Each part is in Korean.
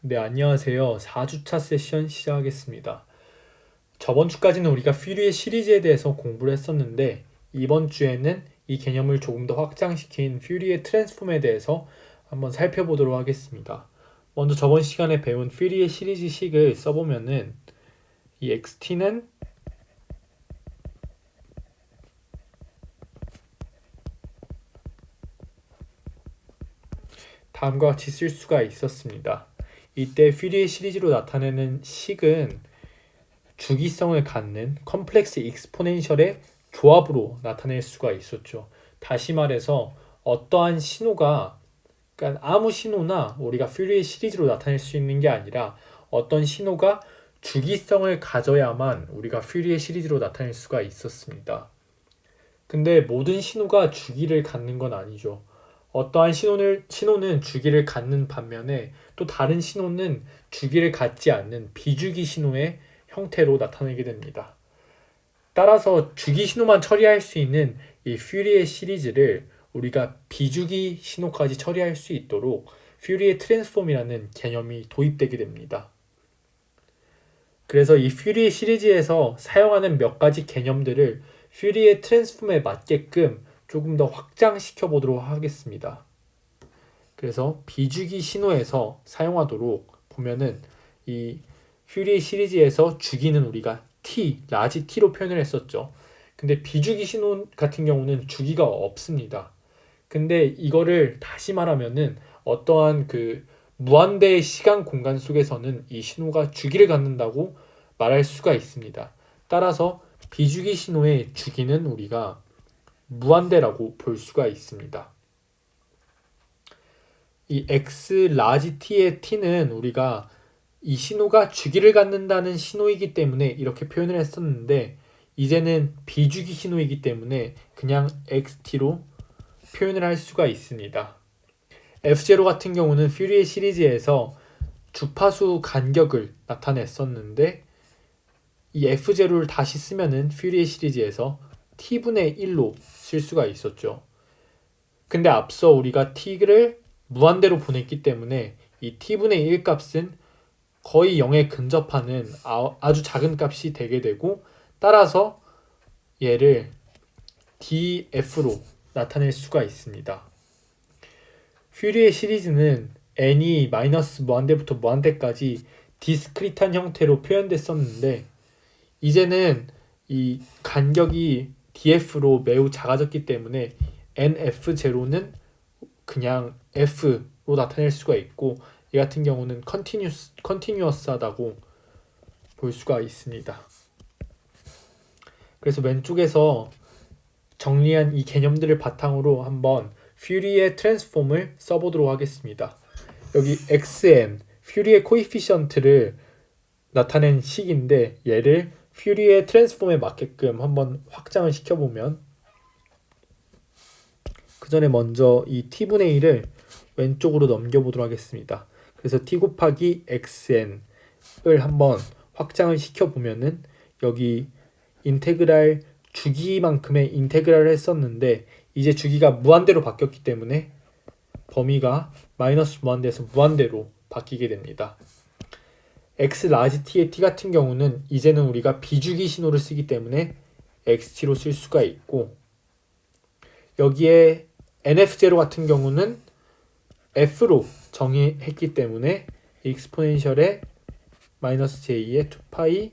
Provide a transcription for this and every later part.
네, 안녕하세요. 4주차 세션 시작하겠습니다. 저번 주까지는 우리가 퓨리의 시리즈에 대해서 공부를 했었는데 이번 주에는 이 개념을 조금 더 확장시킨 퓨리의 트랜스폼에 대해서 한번 살펴보도록 하겠습니다. 먼저 저번 시간에 배운 퓨리의 시리즈 식을 써보면은 이 xt는 다음과 같이 쓸 수가 있었습니다. 이때 퓨리의 시리즈로 나타내는 식은 주기성을 갖는 컴플렉스 익스포넨셜의 조합으로 나타낼 수가 있었죠. 다시 말해서 어떠한 신호가 그러니까 아무 신호나 우리가 퓨리의 시리즈로 나타낼 수 있는 게 아니라 어떤 신호가 주기성을 가져야만 우리가 퓨리의 시리즈로 나타낼 수가 있었습니다. 근데 모든 신호가 주기를 갖는 건 아니죠. 어떠한 신호를, 신호는 주기를 갖는 반면에 또 다른 신호는 주기를 갖지 않는 비주기 신호의 형태로 나타내게 됩니다. 따라서 주기 신호만 처리할 수 있는 이 퓨리의 시리즈를 우리가 비주기 신호까지 처리할 수 있도록 퓨리의 트랜스폼이라는 개념이 도입되게 됩니다. 그래서 이 퓨리의 시리즈에서 사용하는 몇 가지 개념들을 퓨리의 트랜스폼에 맞게끔 조금 더 확장시켜 보도록 하겠습니다. 그래서 비주기 신호에서 사용하도록 보면은 이 퓨리 시리즈에서 주기는 우리가 t, 라지 t로 표현을 했었죠. 근데 비주기 신호 같은 경우는 주기가 없습니다. 근데 이거를 다시 말하면은 어떠한 그 무한대의 시간 공간 속에서는 이 신호가 주기를 갖는다고 말할 수가 있습니다. 따라서 비주기 신호의 주기는 우리가 무한대라고 볼 수가 있습니다. 이 x 라지 t의 t는 우리가 이 신호가 주기를 갖는다는 신호이기 때문에 이렇게 표현을 했었는데 이제는 비주기 신호이기 때문에 그냥 xt로 표현을 할 수가 있습니다. f0 같은 경우는 퓨리의 시리즈에서 주파수 간격을 나타냈었는데 이 f0를 다시 쓰면은 퓨리의 시리즈에서 t분의 1로 쓸 수가 있었죠. 근데 앞서 우리가 t를 무한대로 보냈기 때문에 이 t분의 1 값은 거의 0에 근접하는 아주 작은 값이 되게 되고 따라서 얘를 df로 나타낼 수가 있습니다. 퓨리의 시리즈는 n이 마이너스 무한대부터 무한대까지 디스크리트한 형태로 표현됐었는데 이제는 이 간격이 df로 매우 작아졌기 때문에 nf0는 그냥 f로 나타낼 수가 있고 이 같은 경우는 컨티뉴어스하다고 볼 수가 있습니다. 그래서 왼쪽에서 정리한 이 개념들을 바탕으로 한번 퓨리의 트랜스폼을 써보도록 하겠습니다. 여기 xn 퓨리의 코이피션트를 나타낸 식인데 얘를 퓨리의 트랜스폼에 맞게끔 한번 확장을 시켜보면 그 전에 먼저 이 t분의 1을 왼쪽으로 넘겨보도록 하겠습니다. 그래서 t 곱하기 xn을 한번 확장을 시켜보면은 여기 인테그랄 주기만큼의 인테그랄을 했었는데 이제 주기가 무한대로 바뀌었기 때문에 범위가 마이너스 무한대에서 무한대로 바뀌게 됩니다. X 라지 t의 t 같은 경우는 이제는 우리가 비주기 신호를 쓰기 때문에 xt로 쓸 수가 있고 여기에 nf0 같은 경우는 f로 정의했기 때문에 익스포넨셜의 마이너스 j2의 2파이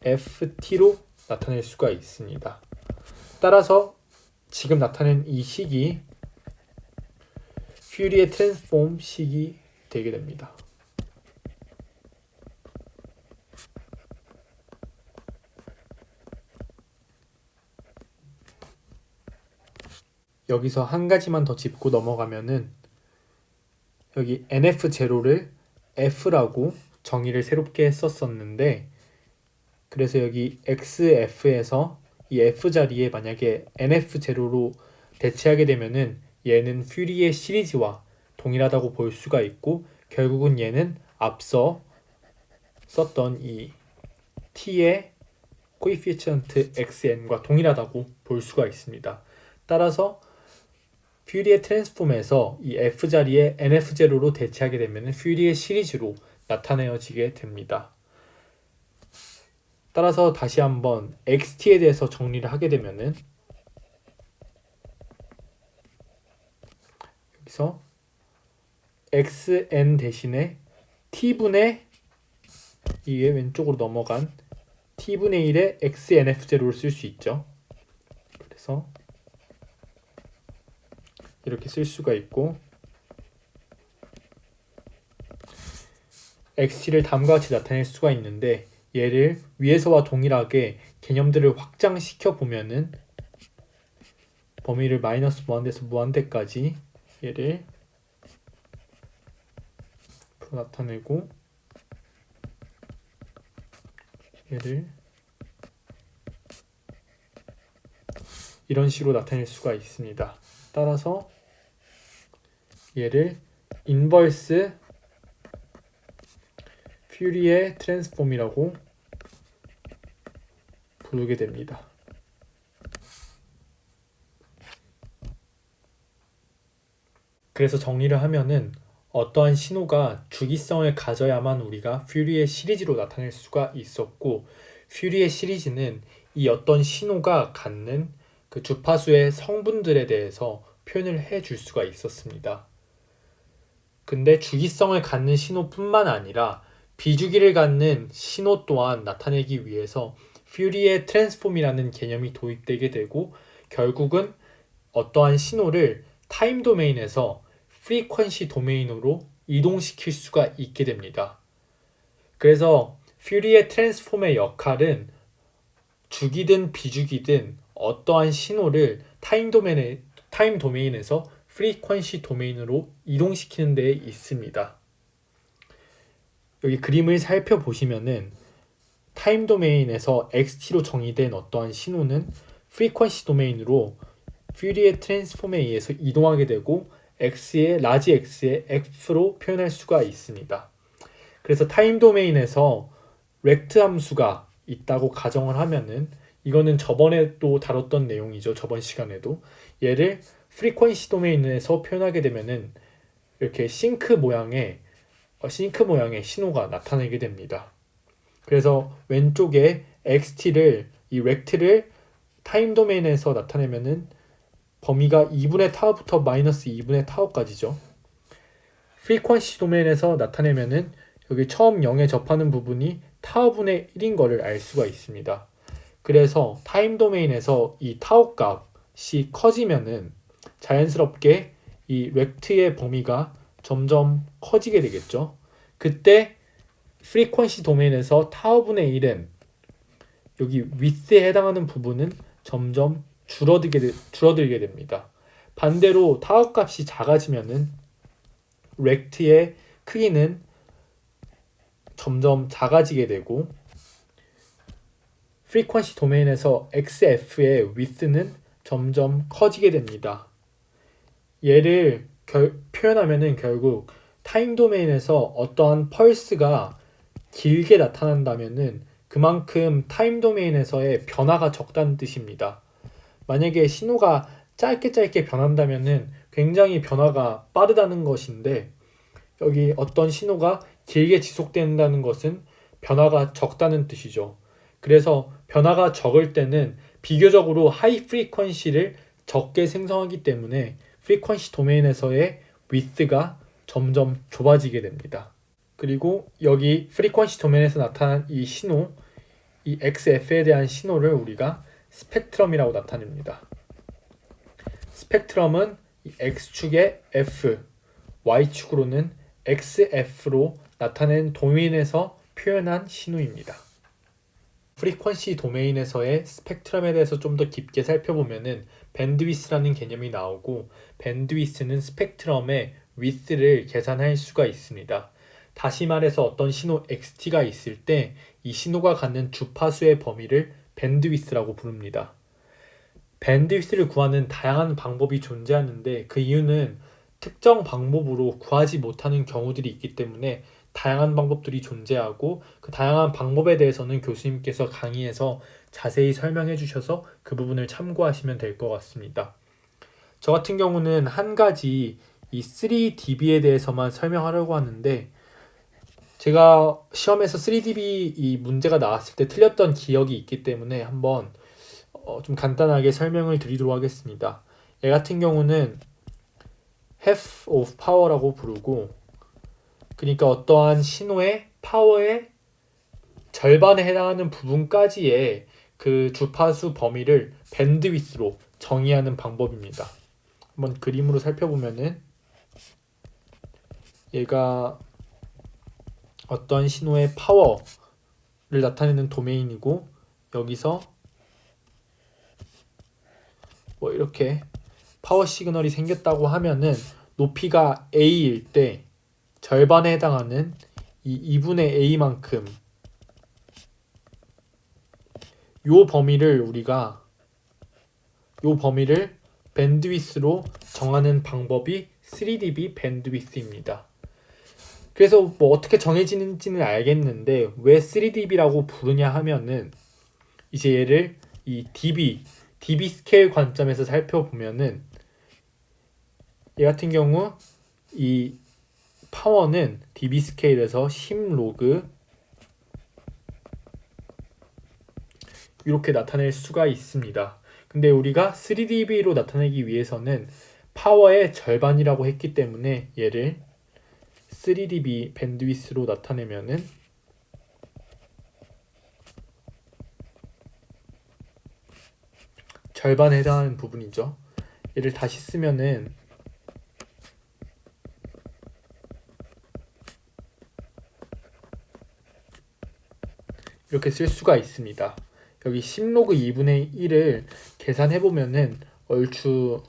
ft로 나타낼 수가 있습니다. 따라서 지금 나타낸 이 식이 퓨리의 트랜스폼 식이 되게 됩니다. 여기서 한 가지만 더 짚고 넘어가면은 여기 nf0를 f라고 정의를 새롭게 했었었는데 그래서 여기 xf에서 이 f 자리에 만약에 nf0로 대체하게 되면은 얘는 퓨리의 시리즈와 동일하다고 볼 수가 있고 결국은 얘는 앞서 썼던 이 t의 코이피션트 xn과 동일하다고 볼 수가 있습니다. 따라서 퓨리의 트랜스폼에서 이 f 자리에 nf0로 대체하게 되면 퓨리의 시리즈로 나타내어지게 됩니다. 따라서 다시 한번 xt에 대해서 정리를 하게 되면은 여기서 xn 대신에 t분의 이게 왼쪽으로 넘어간 t분의 1의 xnf0를 쓸 수 있죠. 그래서 이렇게 쓸 수가 있고 xt를 다음과 같이 나타낼 수가 있는데 얘를 위에서와 동일하게 개념들을 확장시켜 보면은 범위를 마이너스 무한대에서 무한대까지 얘를 나타내고 얘를 이런 식으로 나타낼 수가 있습니다. 따라서 얘를 인버스 퓨리의 트랜스폼이라고 부르게 됩니다. 그래서 정리를 하면은 어떠한 신호가 주기성을 가져야만 우리가 퓨리의 시리즈로 나타낼 수가 있었고 퓨리의 시리즈는 이 어떤 신호가 갖는 그 주파수의 성분들에 대해서 표현을 해 줄 수가 있었습니다. 근데 주기성을 갖는 신호뿐만 아니라 비주기를 갖는 신호 또한 나타내기 위해서 퓨리의 트랜스폼이라는 개념이 도입되게 되고 결국은 어떠한 신호를 타임 도메인에서 프리퀀시 도메인으로 이동시킬 수가 있게 됩니다. 그래서 퓨리의 트랜스폼의 역할은 주기든 비주기든 어떠한 신호를 타임 도메인에 타임 도메인에서 프리퀀시 도메인으로 이동시키는 데 있습니다. 여기 그림을 살펴보시면은 타임 도메인에서 XT로 정의된 어떠한 신호는 프리퀀시 도메인으로 퓨리의 트랜스폼에 의해서 이동하게 되고 x의 라지 x의 f로 표현할 수가 있습니다. 그래서 타임 도메인에서 렉트 함수가 있다고 가정을 하면은 이거는 저번에 또 다뤘던 내용이죠. 저번 시간에도 얘를 프리퀀시 도메인에서 표현하게 되면은 이렇게 싱크 모양의 어, 싱크 모양의 신호가 나타나게 됩니다. 그래서 왼쪽에 xt를 이 렉트를 타임 도메인에서 나타내면은 범위가 2분의 타워부터 마이너스 2분의 타워까지죠. 프리퀀시 도메인에서 나타내면은 여기 처음 0에 접하는 부분이 타워분의 1인 거를 알 수가 있습니다. 그래서 타임 도메인에서 이 타워 값이 커지면은 자연스럽게 이 렉트의 범위가 점점 커지게 되겠죠. 그때 프리퀀시 도메인에서 타워분의 1은 여기 위스에 해당하는 부분은 점점 줄어들게, 되, 줄어들게 됩니다. 반대로 타워 값이 작아지면은 렉트의 크기는 점점 작아지게 되고 프리퀀시 도메인에서 XF의 width는 점점 커지게 됩니다. 얘를 결, 표현하면은 결국 타임 도메인에서 어떠한 펄스가 길게 나타난다면은 그만큼 타임 도메인에서의 변화가 적다는 뜻입니다. 만약에 신호가 짧게 짧게 변한다면은 굉장히 변화가 빠르다는 것인데 여기 어떤 신호가 길게 지속된다는 것은 변화가 적다는 뜻이죠. 그래서 변화가 적을 때는 비교적으로 하이 프리퀀시를 적게 생성하기 때문에 프리퀀시 도메인에서의 위스가 점점 좁아지게 됩니다. 그리고 여기 프리퀀시 도메인에서 나타난 이 신호, 이 XF에 대한 신호를 우리가 스펙트럼이라고 나타냅니다. 스펙트럼은 x축의 f, y축으로는 xf로 나타낸 도메인에서 표현한 신호입니다. 프리퀀시 도메인에서의 스펙트럼에 대해서 좀 더 깊게 살펴보면은 밴드위스라는 개념이 나오고 밴드위스는 스펙트럼의 위스를 계산할 수가 있습니다. 다시 말해서 어떤 신호 xt가 있을 때 이 신호가 갖는 주파수의 범위를 밴드위스라고 부릅니다. 밴드위스를 구하는 다양한 방법이 존재하는데 그 이유는 특정 방법으로 구하지 못하는 경우들이 있기 때문에 다양한 방법들이 존재하고 그 다양한 방법에 대해서는 교수님께서 강의에서 자세히 설명해 주셔서 그 부분을 참고하시면 될 것 같습니다. 저 같은 경우는 한 가지 이 3dB에 대해서만 설명하려고 하는데 제가 시험에서 3DB 이 문제가 나왔을 때 틀렸던 기억이 있기 때문에 한번 어, 좀 간단하게 설명을 드리도록 하겠습니다. 얘 같은 경우는 half of power라고 부르고 그러니까 어떠한 신호의 파워의 절반에 해당하는 부분까지의 그 주파수 범위를 밴드위스로 정의하는 방법입니다. 한번 그림으로 살펴보면은 얘가 어떤 신호의 파워를 나타내는 도메인이고 여기서 뭐 이렇게 파워 시그널이 생겼다고 하면은 높이가 a일 때 절반에 해당하는 이 2분의 a만큼 요 범위를 우리가 요 범위를 밴드위스로 정하는 방법이 3dB 밴드위스입니다. 그래서 뭐 어떻게 정해지는지는 알겠는데 왜 3dB라고 부르냐 하면은 이제 얘를 이 dB, dB 스케일 관점에서 살펴보면은 얘 같은 경우 이 파워는 dB 스케일에서 10 로그 이렇게 나타낼 수가 있습니다. 근데 우리가 3dB로 나타내기 위해서는 파워의 절반이라고 했기 때문에 얘를 3dB 밴드위스로 나타내면은 절반에 해당하는 부분이죠. 얘를 다시 쓰면은 이렇게 쓸 수가 있습니다. 여기 10로그 2분의 1을 계산해 보면은 얼추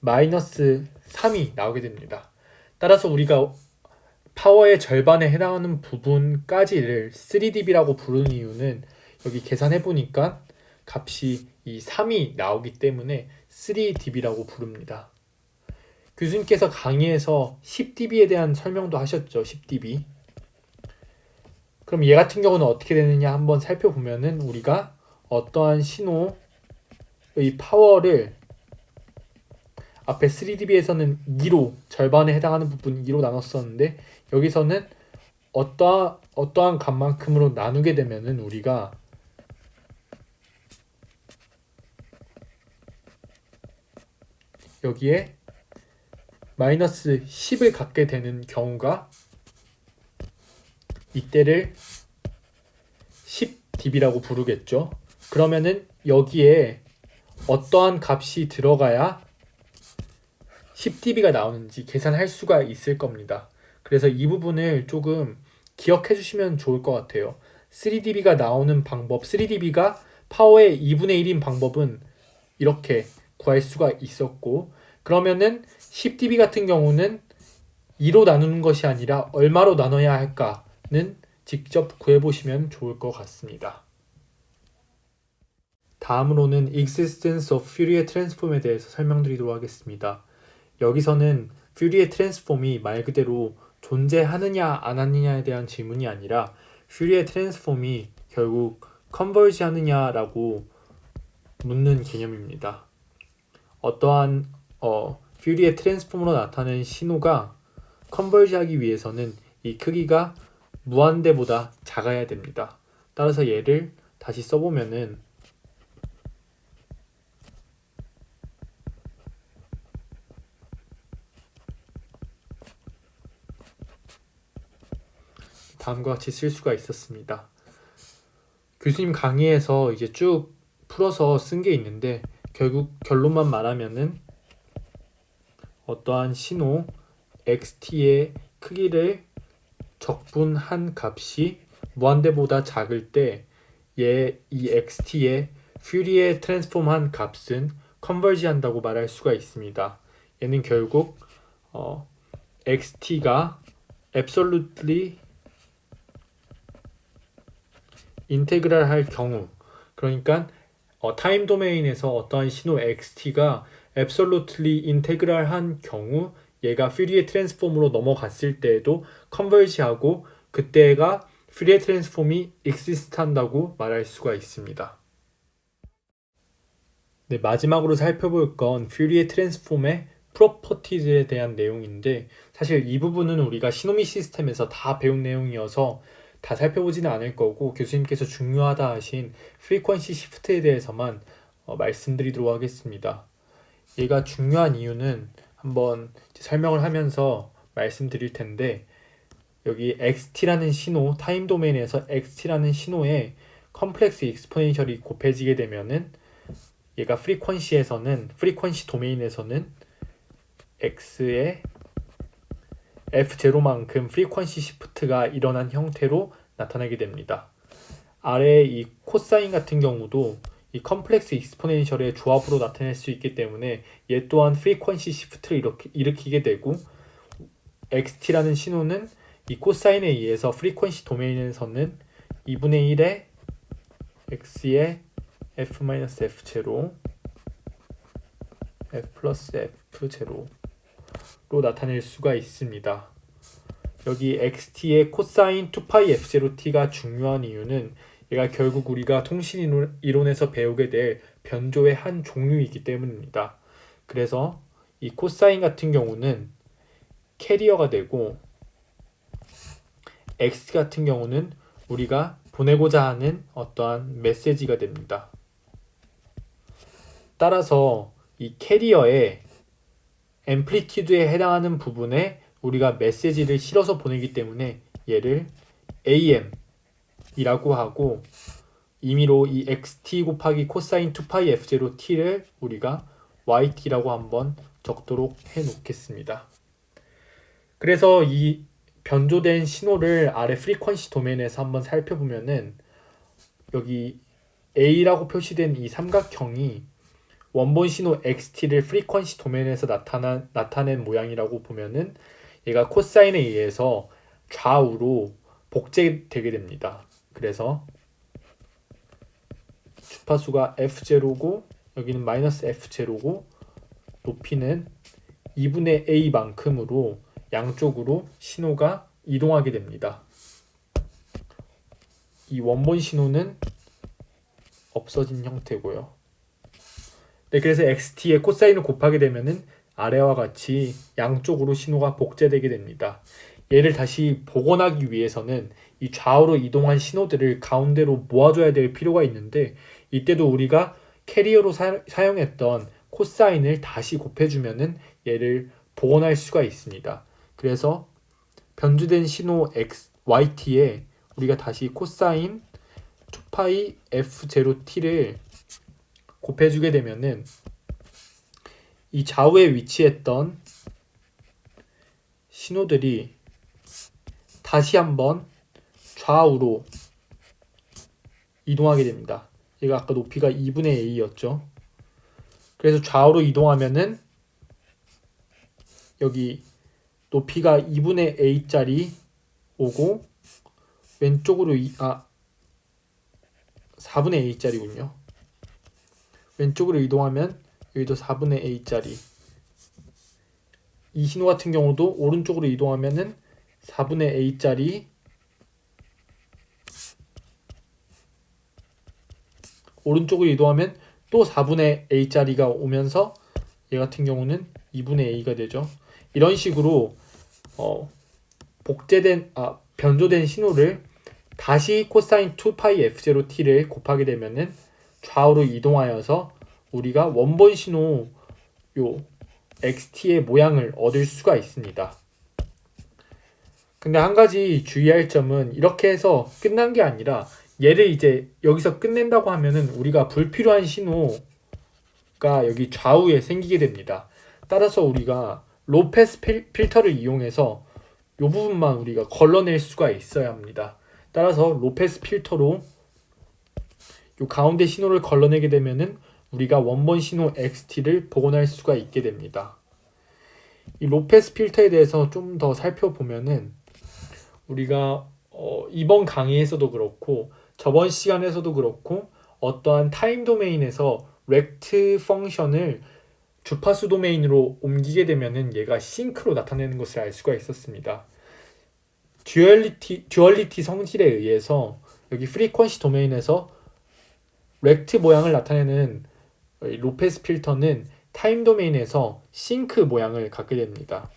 마이너스 3이 나오게 됩니다. 따라서 우리가 파워의 절반에 해당하는 부분까지를 3dB라고 부르는 이유는 여기 계산해 보니까 값이 이 3이 나오기 때문에 3dB라고 부릅니다. 교수님께서 강의에서 10dB에 대한 설명도 하셨죠. 10dB. 그럼 얘 같은 경우는 어떻게 되느냐 한번 살펴보면은 우리가 어떠한 신호의 파워를 앞에 3dB에서는 2로 절반에 해당하는 부분 2로 나눴었는데 여기서는 어떠한 어떠한 값만큼으로 나누게 되면은 우리가 여기에 마이너스 10을 갖게 되는 경우가 이때를 10dB라고 부르겠죠. 그러면은 여기에 어떠한 값이 들어가야 10dB가 나오는지 계산할 수가 있을 겁니다. 그래서 이 부분을 조금 기억해 주시면 좋을 것 같아요. 3dB가 나오는 방법, 3dB가 파워의 2분의 1인 방법은 이렇게 구할 수가 있었고, 그러면은 10dB 같은 경우는 2로 나누는 것이 아니라 얼마로 나눠야 할까는 직접 구해보시면 좋을 것 같습니다. 다음으로는 existence of Fourier transform에 대해서 설명드리도록 하겠습니다. 여기서는 퓨리의 트랜스폼이 말 그대로 존재하느냐 안 하느냐에 대한 질문이 아니라 퓨리의 트랜스폼이 결국 컨버지 하느냐라고 묻는 개념입니다. 어떠한 어, 퓨리의 트랜스폼으로 나타낸 신호가 컨버지 하기 위해서는 이 크기가 무한대보다 작아야 됩니다. 따라서 얘를 다시 써보면은 다음과 같이 쓸 수가 있었습니다. 교수님 강의에서 이제 쭉 풀어서 쓴 게 있는데 결국 결론만 말하면은 어떠한 신호 xt의 크기를 적분한 값이 무한대보다 작을 때 얘 이 xt의 퓨리에 트랜스폼한 값은 컨버지 한다고 말할 수가 있습니다. 얘는 결국 어, xt가 absolutely 인테그랄 할 경우 그러니까 어, 타임 도메인에서 어떠한 신호 xt가 absolutely 인테그랄 한 경우 얘가 퓨리에 트랜스폼으로 넘어갔을 때에도 컨버지하고 그때가 퓨리에 트랜스폼이 exist 한다고 말할 수가 있습니다. 네, 마지막으로 살펴볼 건 퓨리에 트랜스폼의 프로퍼티즈에 대한 내용인데 사실 이 부분은 우리가 시노미 시스템에서 다 배운 내용이어서 다 살펴보지는 않을 거고 교수님께서 중요하다 하신 프리퀀시 시프트에 대해서만 어, 말씀드리도록 하겠습니다. 얘가 중요한 이유는 한번 설명을 하면서 말씀드릴 텐데 여기 xt라는 신호 타임 도메인에서 xt라는 신호에 컴플렉스 익스포넨셜이 곱해지게 되면은 얘가 프리퀀시에서는 프리퀀시 도메인에서는 x의 f0만큼 프리퀀시 시프트가 일어난 형태로 나타나게 됩니다. 아래 이 코사인 같은 경우도 이 컴플렉스 익스포넨셜의 조합으로 나타낼 수 있기 때문에 얘 또한 프리퀀시 시프트를 일으키, 일으키게 되고 xt라는 신호는 이 코사인에 의해서 프리퀀시 도메인에서는 2분의 1의 x의 f-f0 f 플러스 f0 로 나타낼 수가 있습니다. 여기 xt의 코사인 2파이 f0t가 중요한 이유는 얘가 결국 우리가 통신 이론에서 배우게 될 변조의 한 종류이기 때문입니다. 그래서 이 코사인 같은 경우는 캐리어가 되고 x 같은 경우는 우리가 보내고자 하는 어떠한 메시지가 됩니다. 따라서 이 캐리어의 앰플리튜드에 해당하는 부분에 우리가 메시지를 실어서 보내기 때문에 얘를 AM이라고 하고 임의로 이 XT 곱하기 코사인 2파이 F0T를 우리가 YT라고 한번 적도록 해 놓겠습니다. 그래서 이 변조된 신호를 아래 프리퀀시 도메인에서 한번 살펴보면은 여기 A라고 표시된 이 삼각형이 원본 신호 XT를 프리퀀시 도메인에서 나타난, 나타낸 모양이라고 보면은 얘가 코사인에 의해서 좌우로 복제되게 됩니다. 그래서 주파수가 F0고 여기는 마이너스 F0고 높이는 2분의 A만큼으로 양쪽으로 신호가 이동하게 됩니다. 이 원본 신호는 없어진 형태고요. 네, 그래서 xt의 코사인을 곱하게 되면은 아래와 같이 양쪽으로 신호가 복제되게 됩니다. 얘를 다시 복원하기 위해서는 이 좌우로 이동한 신호들을 가운데로 모아줘야 될 필요가 있는데 이때도 우리가 캐리어로 사, 용했던 코사인을 다시 곱해주면은 얘를 복원할 수가 있습니다. 그래서 변주된 신호 x, yt에 우리가 다시 코사인 2파이 f0t를 곱해주게 되면은 이 좌우에 위치했던 신호들이 다시 한번 좌우로 이동하게 됩니다. 얘가 아까 높이가 2분의 a였죠. 그래서 좌우로 이동하면은 여기 높이가 2분의 a짜리 오고 왼쪽으로 이, 아 4분의 a짜리군요. 왼쪽으로 이동하면 여기도 4분의 a짜리 이 신호 같은 경우도 오른쪽으로 이동하면은 4분의 a짜리 오른쪽으로 이동하면 또 4분의 a짜리가 오면서 얘 같은 경우는 2분의 a가 되죠. 이런 식으로 어, 복제된 아 변조된 신호를 다시 코사인 2파이 f0t를 곱하게 되면은 좌우로 이동하여서 우리가 원본 신호 요 xt의 모양을 얻을 수가 있습니다. 근데 한 가지 주의할 점은 이렇게 해서 끝난 게 아니라 얘를 이제 여기서 끝낸다고 하면은 우리가 불필요한 신호가 여기 좌우에 생기게 됩니다. 따라서 우리가 로페스 필터를 이용해서 이 부분만 우리가 걸러낼 수가 있어야 합니다. 따라서 로페스 필터로 이 가운데 신호를 걸러내게 되면은 우리가 원본 신호 XT를 복원할 수가 있게 됩니다. 이 로페스 필터에 대해서 좀 더 살펴보면은 우리가 어 이번 강의에서도 그렇고 저번 시간에서도 그렇고 어떠한 타임 도메인에서 렉트 펑션을 주파수 도메인으로 옮기게 되면은 얘가 싱크로 나타내는 것을 알 수가 있었습니다. 듀얼리티 듀얼리티 성질에 의해서 여기 프리퀀시 도메인에서 렉트 모양을 나타내는 로페스 필터는 타임 도메인에서 싱크 모양을 갖게 됩니다.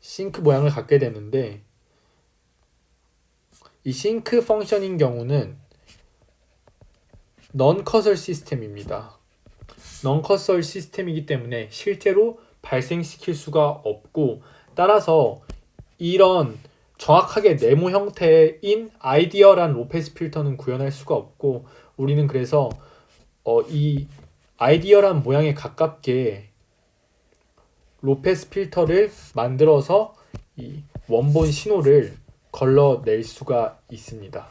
싱크 모양을 갖게 되는데 이 싱크 펑션인 경우는 넌커설 시스템입니다. 넌커설 시스템이기 때문에 실제로 발생시킬 수가 없고 따라서 이런 정확하게 네모 형태인 아이디어란 로페스 필터는 구현할 수가 없고 우리는 그래서 어, 이 아이디어란 모양에 가깝게 로페스 필터를 만들어서 이 원본 신호를 걸러낼 수가 있습니다.